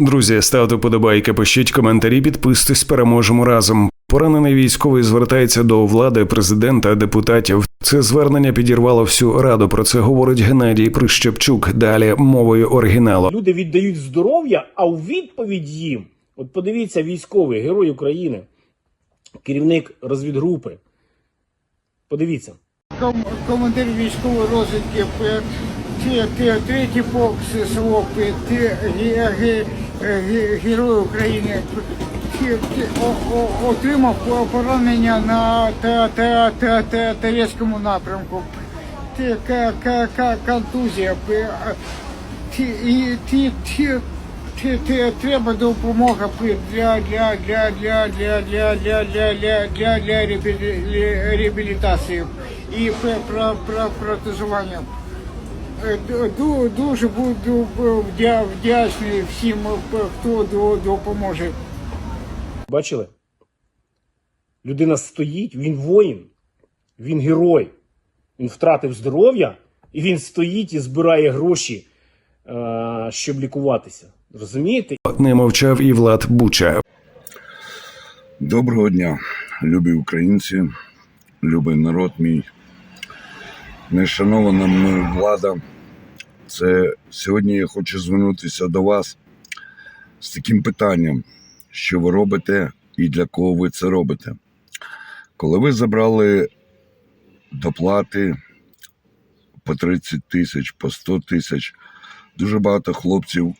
Друзі, ставте подобайки, пишіть коментарі, підписуйтесь, переможемо разом. Поранений військовий звертається до влади, президента, депутатів. Це звернення підірвало всю раду. Про це говорить Геннадій Прищепчук. Далі мовою оригіналу. Люди віддають здоров'я, а у відповідь їм, от подивіться, військовий, герой України, керівник розвідгрупи. Подивіться. ком- командир військової розвідки п- ті- ті- третій полк ССО, п- ге- Герой України. Отримав поранення на Торецькому напрямку. Контузія. Треба допомога для реабілітації і пр- про про протезування. Е, ду- ду- Дуже буду вдячний всім, е, хто допоможе. Бачили? Людина стоїть, він воїн, він герой. Він втратив здоров'я, і він стоїть і збирає гроші, е, щоб лікуватися. Розумієте? Не мовчав і Влад Буча. Доброго дня, любі українці, любий народ мій, нешанована мною влада. Це сьогодні я хочу звернутися до вас з таким питанням, що ви робите і для кого ви це робите. Коли ви забрали доплати по 30 тисяч, по 100 тисяч, дуже багато хлопців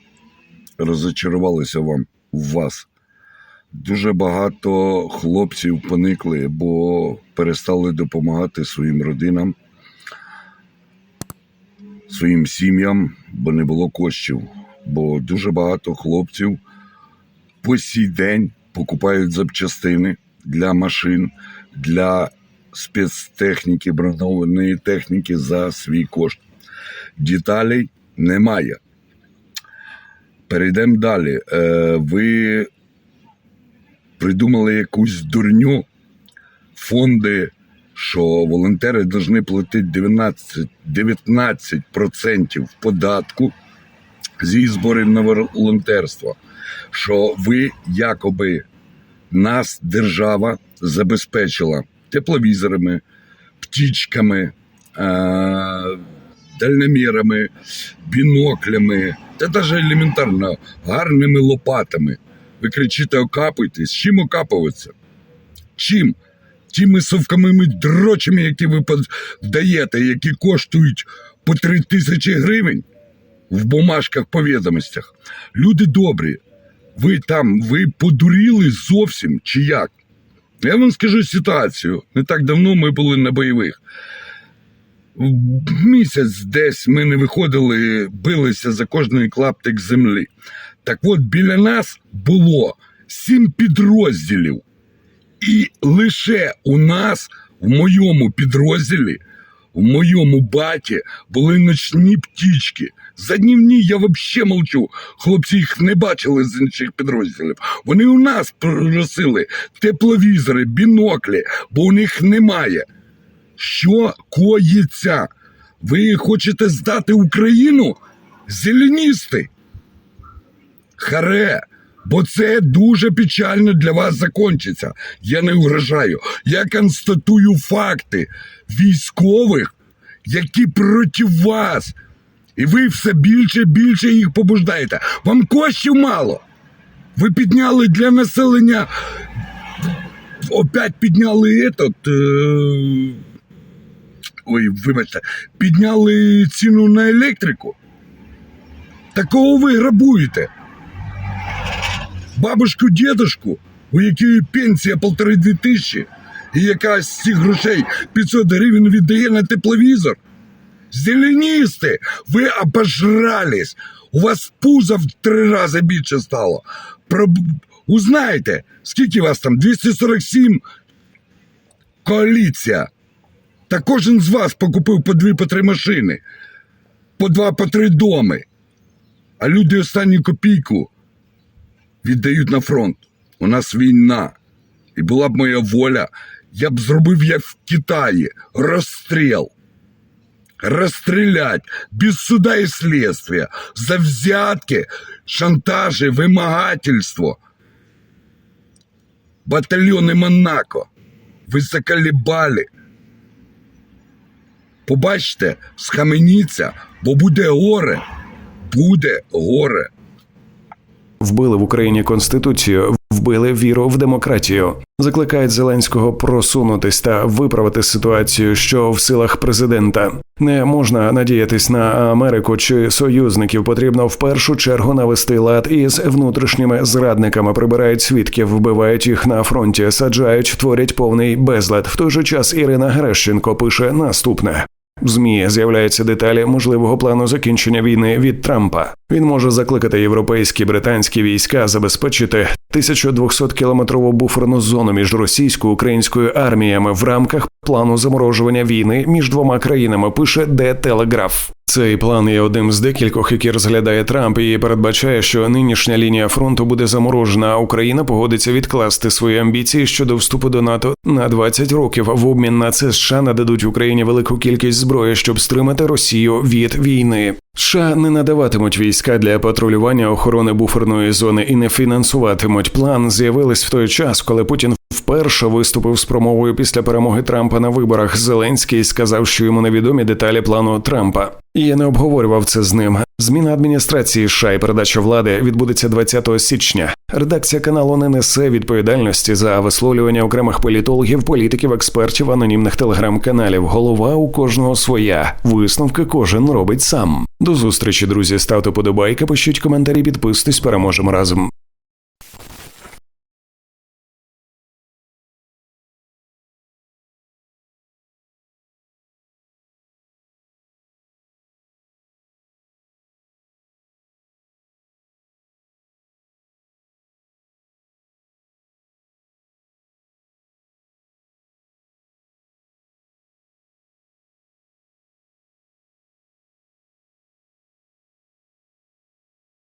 розочарувалися вам в вас. Дуже багато хлопців поникли, бо перестали допомагати своїм родинам, своїм сім'ям, бо не було коштів. Бо дуже багато хлопців по сій день покупають запчастини для машин, для спецтехніки, бронованої техніки за свій кошт. Деталей немає. Перейдемо далі. Е, ви придумали якусь дурню, фонди, що волонтери повинні платити 19, 19% податку зі зборів на волонтерство. Що ви якоби нас держава забезпечила тепловізорами, птічками, е- дальномірами, біноклями та навіть елементарно гарними лопатами. Ви кричите, окапуйтесь. Чим окапуватися? Чим? Тими совками дрочами, які ви даєте, які коштують по три тисячі гривень в бумажках по відомостях. Люди добрі, ви там, ви подуріли зовсім чи як? Я вам скажу ситуацію. Не так давно ми були на бойових. Місяць десь ми не виходили, билися за кожний клаптик землі. Так от біля нас було сім підрозділів. І лише у нас в моєму підрозділі, в моєму баті, були ночні птічки. За днівні я взагалі мовчу. Хлопці їх не бачили з інших підрозділів. Вони у нас просили тепловізори, біноклі, бо у них немає. Що коїться? Ви хочете здати Україну? Зеленісти? Харе, бо це дуже печально для вас закінчиться. Я не угрожаю. Я констатую факти військових, які проти вас. І ви все більше і більше їх побуждаєте. Вам коштів мало. Ви підняли для населення. Опять підняли этот. Е... Ой, вибачте, підняли ціну на електрику. Такого ви грабуєте бабушку, дедушку, у якої пенсія полтори-дві тисячі, і яка з цих грошей 500 гривень віддає на тепловізор. Зеленісти, ви обожрались. У вас пузо в три рази більше стало. Про... Узнайте, скільки вас там? 247 коаліція. Та кожен з вас покупив по дві по три машини, по два по три доми. А люди останню копійку віддають на фронт. У нас війна. І була б моя воля, я б зробив як в Китаї розстріл. расстрелять без суда и следствия за взятки, шантажи, вымогательство. Батальйони Монако. Ви заколебали. Побачте, схаменіться, бо буде горе. Буде горе. Вбили в Україні конституцію, вбили віру в демократію. Закликають Зеленського просунутись та виправити ситуацію, що в силах президента. Не можна надіятись на Америку чи союзників. Потрібно в першу чергу навести лад із внутрішніми зрадниками. Прибирають свідків, вбивають їх на фронті, саджають, творять повний безлад. В той же час Ірина Герещенко пише наступне. ЗМІ з'являються деталі можливого плану закінчення війни від Трампа. Він може закликати європейські британські війська забезпечити 1200-кілометрову буферну зону між російською українською арміями в рамках плану заморожування війни між двома країнами. Пише де Телеграф. Цей план є одним з декількох, які розглядає Трамп, і передбачає, що нинішня лінія фронту буде заморожена. а Україна погодиться відкласти свої амбіції щодо вступу до НАТО на 20 років. В обмін на це США нададуть Україні велику кількість зброї, щоб стримати Росію від війни. США не надаватимуть війська для патрулювання охорони буферної зони і не фінансуватимуть. План з'явились в той час, коли Путін вперше виступив з промовою після перемоги Трампа на виборах. Зеленський сказав, що йому невідомі деталі плану Трампа. І я не обговорював це з ним. Зміна адміністрації США і передача влади відбудеться 20 січня. Редакція каналу не несе відповідальності за висловлювання окремих політологів, політиків, експертів, анонімних телеграм-каналів. Голова у кожного своя. Висновки кожен робить сам. До зустрічі, друзі. Ставте подобайки, пишіть коментарі, підписуйтесь, переможемо разом.